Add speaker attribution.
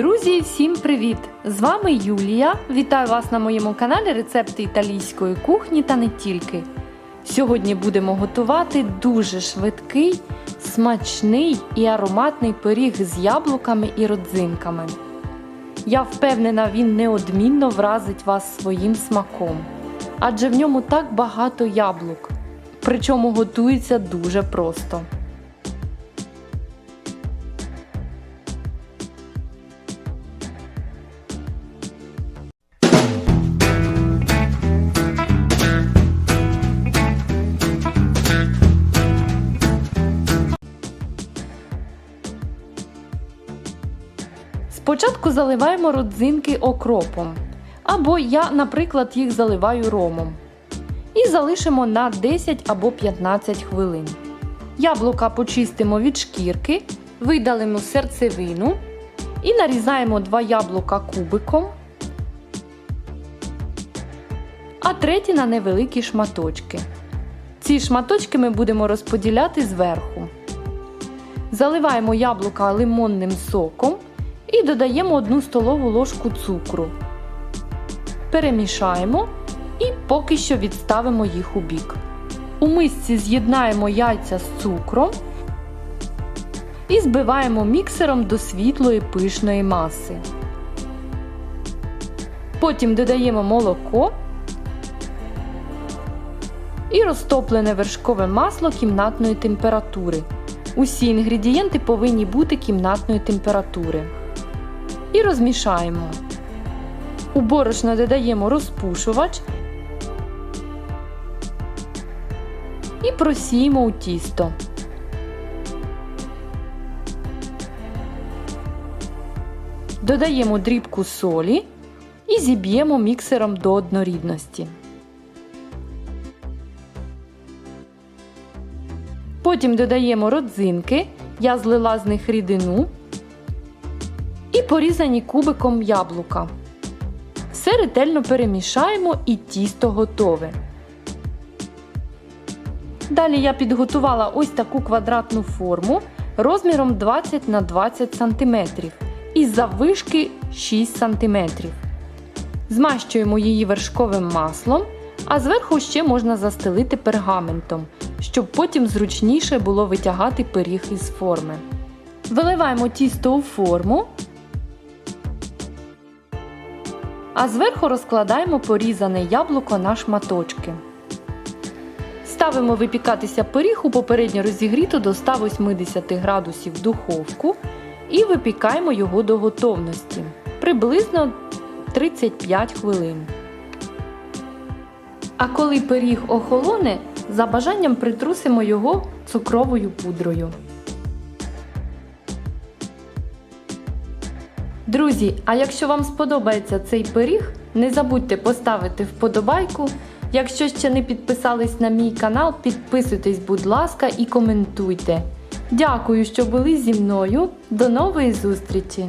Speaker 1: Друзі, всім привіт! З вами Юлія. Вітаю вас на моєму каналі Рецепти італійської кухні та не тільки. Сьогодні будемо готувати дуже швидкий, смачний і ароматний пиріг з яблуками і родзинками. Я впевнена, він неодмінно вразить вас своїм смаком, адже в ньому так багато яблук. Причому готується дуже просто. Спочатку заливаємо родзинки окропом. Або я, наприклад, їх заливаю ромом. І залишимо на 10 або 15 хвилин. Яблука почистимо від шкірки, видалимо серцевину і нарізаємо 2 яблука кубиком, а треті на невеликі шматочки. Ці шматочки ми будемо розподіляти зверху. Заливаємо яблука лимонним соком і додаємо 1 столову ложку цукру. Перемішаємо і поки що відставимо їх у бік. У мисці з'єднаємо яйця з цукром і збиваємо міксером до світлої пишної маси. Потім додаємо молоко і розтоплене вершкове масло кімнатної температури. Усі інгредієнти повинні бути кімнатної температури. І розмішаємо. У борошно додаємо розпушувач і просіємо у тісто. Додаємо дрібку солі і зіб'ємо міксером до однорідності. Потім додаємо родзинки, я злила з них рідину і порізані кубиком яблука. Все ретельно перемішаємо і тісто готове. Далі я підготувала ось таку квадратну форму розміром 20 на 20 см і заввишки 6 см. Змащуємо її вершковим маслом, а зверху ще можна застелити пергаментом, щоб потім зручніше було витягати пиріг із форми. Виливаємо тісто у форму, а зверху розкладаємо порізане яблуко на шматочки. Ставимо випікатися пиріг у попередньо розігріту до 180 градусів духовку і випікаємо його до готовності приблизно 35 хвилин. А коли пиріг охолоне, за бажанням притрусимо його цукровою пудрою. Друзі, а якщо вам сподобається цей пиріг, не забудьте поставити вподобайку. Якщо ще не підписались на мій канал, підписуйтесь, будь ласка, і коментуйте. Дякую, що були зі мною. До нової зустрічі!